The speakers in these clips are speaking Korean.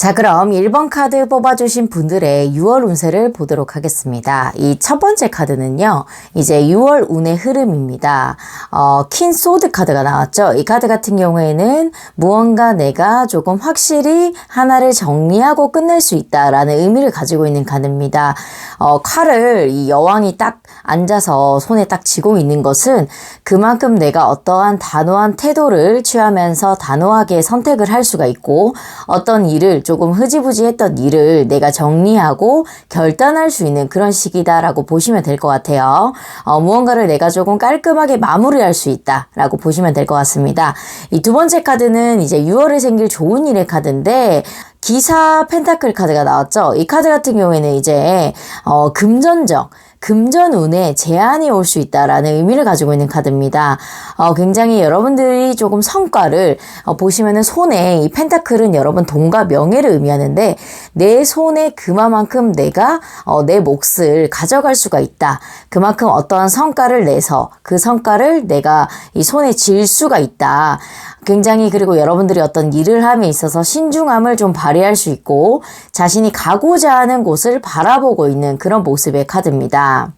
자, 그럼 1번 카드 뽑아주신 분들의 6월 운세를 보도록 하겠습니다. 이 첫 번째 카드는요, 이제 6월 운의 흐름입니다. 어, 킨 소드 카드가 나왔죠. 이 카드 같은 경우에는 무언가 내가 조금 확실히 하나를 정리하고 끝낼 수 있다라는 의미를 가지고 있는 카드입니다. 어, 칼을 이 여왕이 딱 앉아서 손에 딱 쥐고 있는 것은 그만큼 내가 어떠한 단호한 태도를 취하면서 단호하게 선택을 할 수가 있고 어떤 일을 조금 흐지부지했던 일을 내가 정리하고 결단할 수 있는 그런 시기다라고 보시면 될 것 같아요. 어, 무언가를 내가 조금 깔끔하게 마무리할 수 있다라고 보시면 될 것 같습니다. 이 두 번째 카드는 이제 6월에 생길 좋은 일의 카드인데 기사 펜타클 카드가 나왔죠. 이 카드 같은 경우에는 이제 어, 금전적 금전운에 제한이 올 수 있다라는 의미를 가지고 있는 카드입니다. 어, 굉장히 여러분들이 조금 성과를 어, 보시면은 손에 이 펜타클은 여러분 돈과 명예를 의미하는데 내 손에 그만큼 내가 어, 내 몫을 가져갈 수가 있다. 그만큼 어떠한 성과를 내서 그 성과를 내가 이 손에 쥘 수가 있다. 굉장히 그리고 여러분들이 어떤 일을 함에 있어서 신중함을 좀 발휘할 수 있고 자신이 가고자 하는 곳을 바라보고 있는 그런 모습의 카드입니다.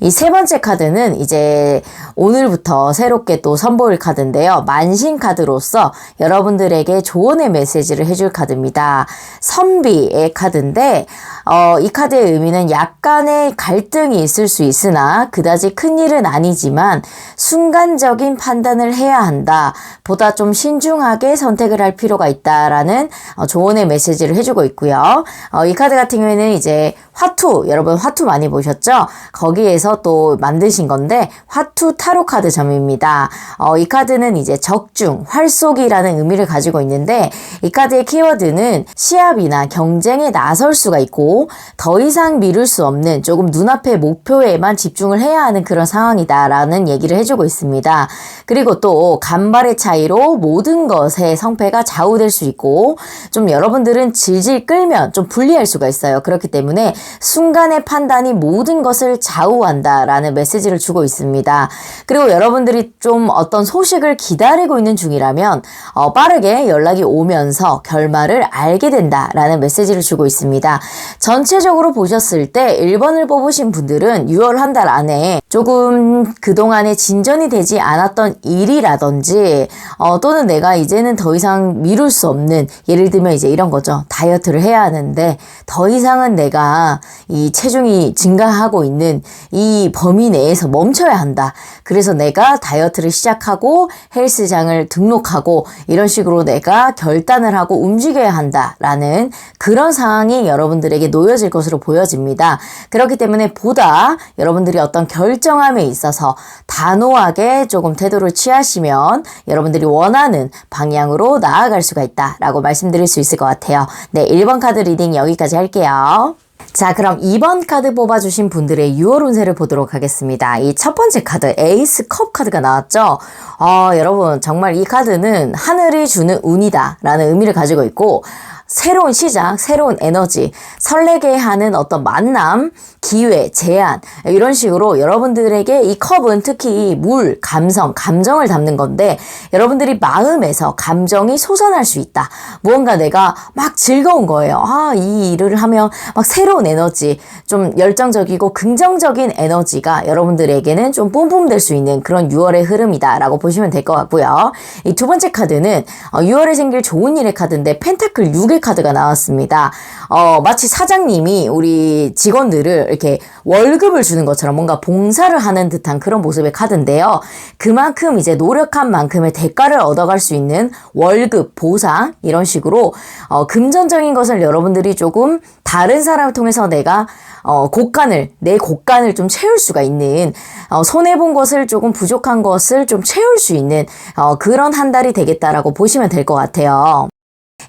이 세 번째 카드는 이제 오늘부터 새롭게 또 선보일 카드인데요. 만신 카드로서 여러분들에게 조언의 메시지를 해줄 카드입니다. 선비의 카드인데, 어, 이 카드의 의미는 약간의 갈등이 있을 수 있으나 그다지 큰 일은 아니지만 순간적인 판단을 해야 한다. 보다 좀 신중하게 선택을 할 필요가 있다라는 어, 조언의 메시지를 해주고 있고요. 어, 이 카드 같은 경우에는 이제 화투, 여러분 화투 많이 보셨죠? 거기에서 또 만드신 건데 화투 타로 카드 점입니다. 어, 이 카드는 이제 적중, 활속이라는 의미를 가지고 있는데 이 카드의 키워드는 시합이나 경쟁에 나설 수가 있고 더 이상 미룰 수 없는 조금 눈앞의 목표에만 집중을 해야 하는 그런 상황이다라는 얘기를 해주고 있습니다. 그리고 또 간발의 차이로 모든 것의 성패가 좌우될 수 있고 좀 여러분들은 질질 끌면 좀 불리할 수가 있어요. 그렇기 때문에 순간의 판단이 모든 것을 좌우 한다라는 메시지를 주고 있습니다. 그리고 여러분들이 좀 어떤 소식을 기다리고 있는 중이라면 어, 빠르게 연락이 오면서 결말을 알게 된다라는 메시지를 주고 있습니다. 전체적으로 보셨을 때 1번을 뽑으신 분들은 6월 한 달 안에 조금 그동안에 진전이 되지 않았던 일이라든지 어, 또는 내가 이제는 더 이상 미룰 수 없는 예를 들면 이제 이런 거죠. 다이어트를 해야 하는데 더 이상은 내가 이 체중이 증가하고 있는 이 범위 내에서 멈춰야 한다. 그래서 내가 다이어트를 시작하고 헬스장을 등록하고 이런 식으로 내가 결단을 하고 움직여야 한다라는 그런 상황이 여러분들에게 놓여질 것으로 보여집니다. 그렇기 때문에 보다 여러분들이 어떤 결정함에 있어서 단호하게 조금 태도를 취하시면 여러분들이 원하는 방향으로 나아갈 수가 있다라고 말씀드릴 수 있을 것 같아요. 네, 1번 카드 리딩 여기까지 할게요. 자, 그럼 2번 카드 뽑아주신 분들의 6월 운세를 보도록 하겠습니다. 이 첫 번째 카드, 에이스 컵 카드가 나왔죠? 어, 여러분, 정말 이 카드는 하늘이 주는 운이다 라는 의미를 가지고 있고, 새로운 시작, 새로운 에너지, 설레게 하는 어떤 만남, 기회, 제안, 이런 식으로 여러분들에게 이 컵은 특히 물, 감성, 감정을 담는 건데, 여러분들이 마음에서 감정이 솟아날 수 있다. 무언가 내가 막 즐거운 거예요. 아, 이 일을 하면 막 새로운 에너지, 좀 열정적이고 긍정적인 에너지가 여러분들에게는 좀 뿜뿜 될 수 있는 그런 6월의 흐름이다라고 보시면 될 것 같고요. 이 두 번째 카드는 6월에 어, 생길 좋은 일의 카드인데 펜타클 6의 카드가 나왔습니다. 어, 마치 사장님이 우리 직원들을 이렇게 월급을 주는 것처럼 뭔가 봉사를 하는 듯한 그런 모습의 카드인데요. 그만큼 이제 노력한 만큼의 대가를 얻어갈 수 있는 월급, 보상, 이런 식으로, 어, 금전적인 것을 여러분들이 조금 다른 사람을 통해 서 내가 어, 곳간을, 내 곳간을 좀 채울 수가 있는, 어, 손해 본 것을 조금 부족한 것을 좀 채울 수 있는, 어, 그런 한 달이 되겠다라고 보시면 될 것 같아요.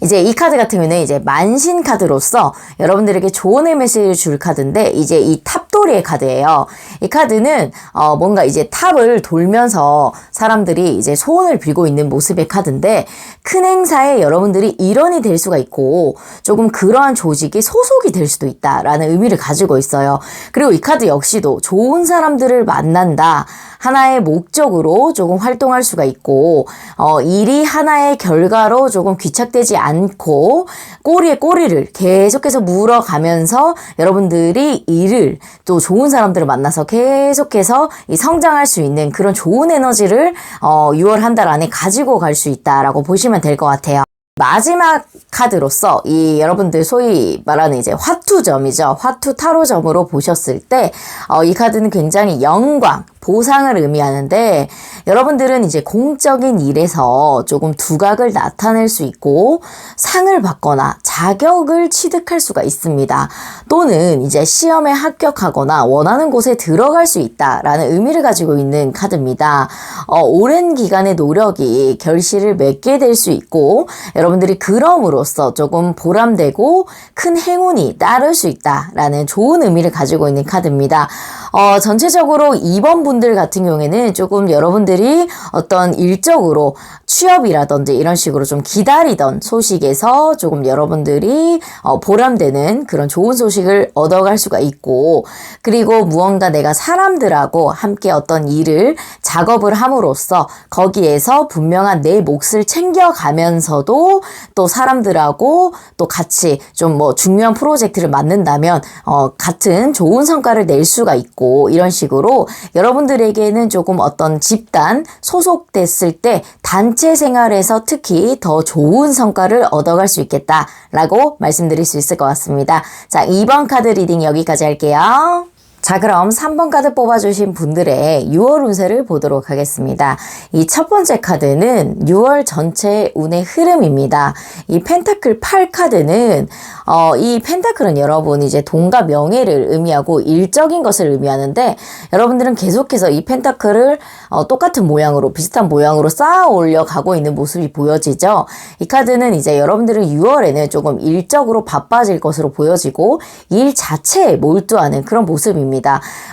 이제 이 카드 같은 경우는 이제 만신 카드로서 여러분들에게 조언의 메시지를 줄 카드인데 이제 이 탑돌이의 카드예요. 이 카드는 어 뭔가 이제 탑을 돌면서 사람들이 이제 소원을 빌고 있는 모습의 카드인데 큰 행사에 여러분들이 일원이 될 수가 있고 조금 그러한 조직이 소속이 될 수도 있다라는 의미를 가지고 있어요. 그리고 이 카드 역시도 좋은 사람들을 만난다. 하나의 목적으로 조금 활동할 수가 있고 어 일이 하나의 결과로 조금 귀착되지 않고 꼬리에 꼬리를 계속해서 물어가면서 여러분들이 일을 또 좋은 사람들을 만나서 계속해서 이 성장할 수 있는 그런 좋은 에너지를 어, 6월 한 달 안에 가지고 갈 수 있다라고 보시면 될 것 같아요. 마지막 카드로서 이 여러분들 소위 말하는 이제 화투점이죠. 화투 타로점으로 보셨을 때, 어, 이 카드는 굉장히 영광, 보상을 의미하는데, 여러분들은 이제 공적인 일에서 조금 두각을 나타낼 수 있고, 상을 받거나 자격을 취득할 수가 있습니다. 또는 이제 시험에 합격하거나 원하는 곳에 들어갈 수 있다라는 의미를 가지고 있는 카드입니다. 어, 오랜 기간의 노력이 결실을 맺게 될 수 있고, 여러분들이 그럼으로써 조금 보람되고 큰 행운이 따를 수 있다라는 좋은 의미를 가지고 있는 카드입니다. 어, 전체적으로 2번 분들 같은 경우에는 조금 여러분들이 어떤 일적으로 취업이라든지 이런 식으로 좀 기다리던 소식에서 조금 여러분들이 어, 보람되는 그런 좋은 소식을 얻어갈 수가 있고 그리고 무언가 내가 사람들하고 함께 어떤 일을 작업을 함으로써 거기에서 분명한 내 몫을 챙겨가면서도 또 사람들하고 또 같이 좀 뭐 중요한 프로젝트를 맡는다면 어, 같은 좋은 성과를 낼 수가 있고 이런 식으로 여러분 들에게는 조금 어떤 집단 소속됐을 때 단체 생활에서 특히 더 좋은 성과를 얻어갈 수 있겠다라고 말씀드릴 수 있을 것 같습니다. 자, 2번 카드 리딩 여기까지 할게요. 자, 그럼 3번 카드 뽑아주신 분들의 6월 운세를 보도록 하겠습니다. 이 첫 번째 카드는 6월 전체 운의 흐름입니다. 이 펜타클 8 카드는, 어, 이 펜타클은 여러분 이제 돈과 명예를 의미하고 일적인 것을 의미하는데, 여러분들은 계속해서 이 펜타클을 어, 똑같은 모양으로, 비슷한 모양으로 쌓아 올려 가고 있는 모습이 보여지죠. 이 카드는 이제 여러분들은 6월에는 조금 일적으로 바빠질 것으로 보여지고, 일 자체에 몰두하는 그런 모습입니다.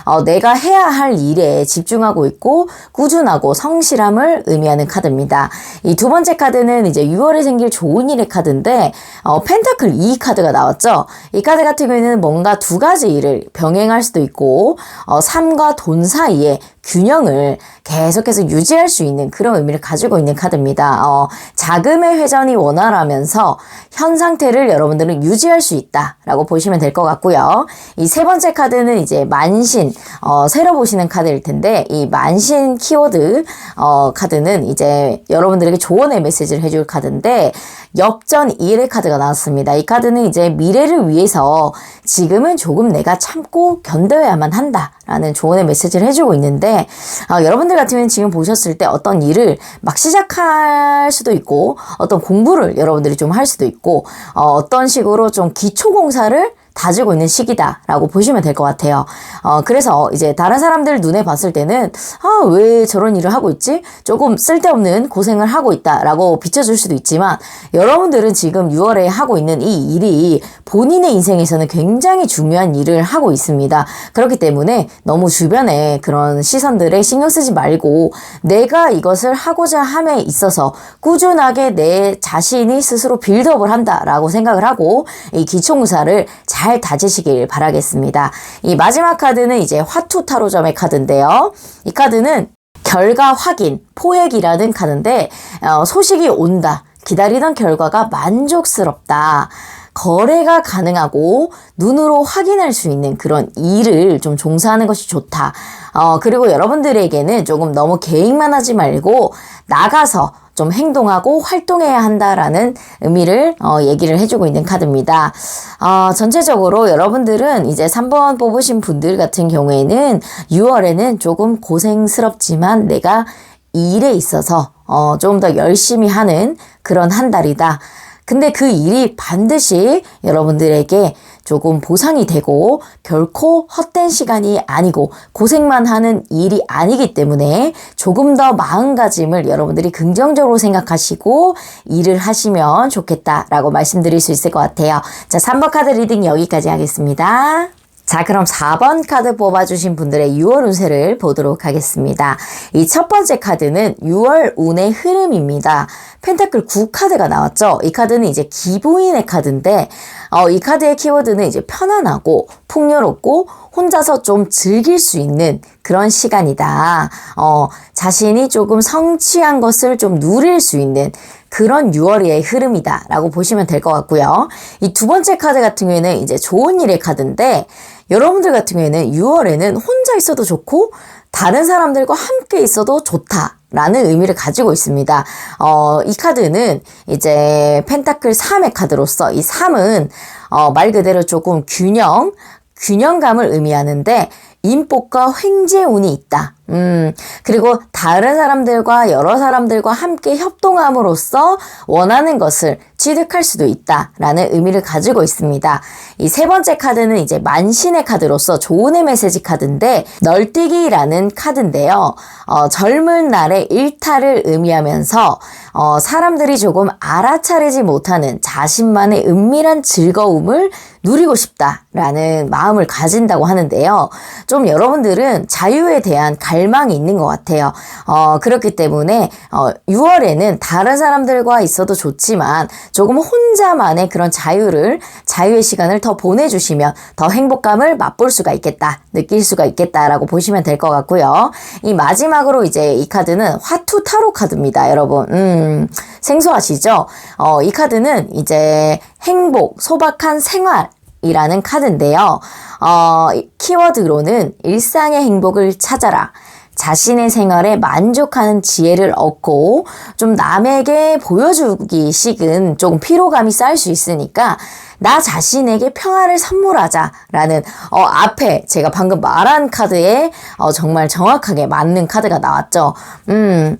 어, 내가 해야 할 일에 집중하고 있고 꾸준하고 성실함을 의미하는 카드입니다. 이 두 번째 카드는 이제 6월에 생길 좋은 일의 카드인데 어, 펜타클 2 카드가 나왔죠. 이 카드 같은 경우에는 뭔가 두 가지 일을 병행할 수도 있고 어, 삶과 돈 사이에 균형을 계속해서 유지할 수 있는 그런 의미를 가지고 있는 카드입니다. 어, 자금의 회전이 원활하면서 현 상태를 여러분들은 유지할 수 있다라고 보시면 될 것 같고요. 이 세 번째 카드는 이제 만신 어, 새로 보시는 카드일 텐데 이 만신 키워드 어, 카드는 이제 여러분들에게 조언의 메시지를 해줄 카드인데 역전 1의 카드가 나왔습니다. 이 카드는 이제 미래를 위해서 지금은 조금 내가 참고 견뎌야만 한다라는 조언의 메시지를 해주고 있는데 어, 여러분들 같으면 지금 보셨을 때 어떤 일을 막 시작할 수도 있고 어떤 공부를 여러분들이 좀 할 수도 있고 어, 어떤 식으로 좀 기초 공사를 다지고 있는 시기다라고 보시면 될 것 같아요. 어, 그래서 이제 다른 사람들 눈에 봤을 때는, 아, 왜 저런 일을 하고 있지? 조금 쓸데없는 고생을 하고 있다라고 비춰줄 수도 있지만, 여러분들은 지금 6월에 하고 있는 이 일이 본인의 인생에서는 굉장히 중요한 일을 하고 있습니다. 그렇기 때문에 너무 주변에 그런 시선들에 신경 쓰지 말고, 내가 이것을 하고자 함에 있어서 꾸준하게 내 자신이 스스로 빌드업을 한다라고 생각을 하고, 이 기초무사를 잘잘 다지시길 바라겠습니다. 이 마지막 카드는 이제 화투 타로점의 카드인데요. 이 카드는 결과 확인, 포획이라는 카드인데 어, 소식이 온다. 기다리던 결과가 만족스럽다. 거래가 가능하고 눈으로 확인할 수 있는 그런 일을 좀 종사하는 것이 좋다. 어, 그리고 여러분들에게는 조금 너무 계획만 하지 말고 나가서 좀 행동하고 활동해야 한다라는 의미를 어, 얘기를 해주고 있는 카드입니다. 어, 전체적으로 여러분들은 이제 3번 뽑으신 분들 같은 경우에는 6월에는 조금 고생스럽지만 내가 이 일에 있어서 어, 조금 더 열심히 하는 그런 한 달이다. 근데 그 일이 반드시 여러분들에게 조금 보상이 되고 결코 헛된 시간이 아니고 고생만 하는 일이 아니기 때문에 조금 더 마음가짐을 여러분들이 긍정적으로 생각하시고 일을 하시면 좋겠다라고 말씀드릴 수 있을 것 같아요. 자, 3번 카드 리딩 여기까지 하겠습니다. 자, 그럼 4번 카드 뽑아주신 분들의 6월 운세를 보도록 하겠습니다. 이 첫 번째 카드는 6월 운의 흐름입니다. 펜타클 9 카드가 나왔죠? 이 카드는 이제 기부인의 카드인데, 어, 이 카드의 키워드는 이제 편안하고 풍요롭고 혼자서 좀 즐길 수 있는 그런 시간이다. 어, 자신이 조금 성취한 것을 좀 누릴 수 있는 그런 6월의 흐름이다라고 보시면 될 것 같고요. 이 두 번째 카드 같은 경우에는 이제 좋은 일의 카드인데 여러분들 같은 경우에는 6월에는 혼자 있어도 좋고 다른 사람들과 함께 있어도 좋다. 라는 의미를 가지고 있습니다. 어, 이 카드는 이제 펜타클 3의 카드로서 이 3은 어, 말 그대로 조금 균형, 균형감을 의미하는데 인복과 횡재운이 있다. 음, 그리고 다른 사람들과 여러 사람들과 함께 협동함으로써 원하는 것을 취득할 수도 있다라는 의미를 가지고 있습니다. 이 세 번째 카드는 이제 만신의 카드로서 좋은의 메시지 카드인데 널뛰기라는 카드인데요. 어, 젊은 날의 일탈을 의미하면서 어, 사람들이 조금 알아차리지 못하는 자신만의 은밀한 즐거움을 누리고 싶다라는 마음을 가진다고 하는데요. 좀 여러분들은 자유에 대한 갈 망이 있는 것 같아요. 어, 그렇기 때문에 어, 6월에는 다른 사람들과 있어도 좋지만 조금 혼자만의 그런 자유를 자유의 시간을 더 보내주시면 더 행복감을 맛볼 수가 있겠다, 느낄 수가 있겠다라고 보시면 될 것 같고요. 이 마지막으로 이제 이 카드는 화투 타로 카드입니다, 여러분. 음, 생소하시죠? 어, 이 카드는 이제 행복, 소박한 생활. 이라는 카드인데요. 어, 키워드로는 일상의 행복을 찾아라. 자신의 생활에 만족하는 지혜를 얻고 좀 남에게 보여주기 식은 조금 피로감이 쌓일 수 있으니까 나 자신에게 평화를 선물하자라는 어, 앞에 제가 방금 말한 카드에 어, 정말 정확하게 맞는 카드가 나왔죠. 음.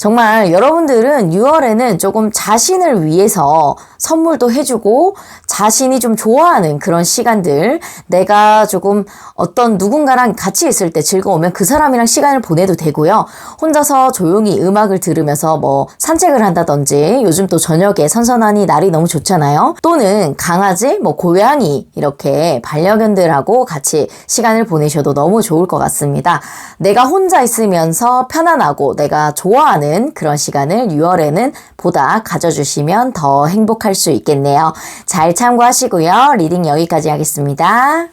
정말 여러분들은 6월에는 조금 자신을 위해서 선물도 해주고 자신이 좀 좋아하는 그런 시간들 내가 조금 어떤 누군가랑 같이 있을 때 즐거우면 그 사람이랑 시간을 보내도 되고요. 혼자서 조용히 음악을 들으면서 뭐 산책을 한다든지 요즘 또 저녁에 선선하니 날이 너무 좋잖아요. 또는 강아지, 뭐 고양이 이렇게 반려견들하고 같이 시간을 보내셔도 너무 좋을 것 같습니다. 내가 혼자 있으면서 편안하고 내가 좋아하는 그런 시간을 6월에는 보다 가져주시면 더 행복할 수 있겠네요. 잘 참고하시고요. 리딩 여기까지 하겠습니다.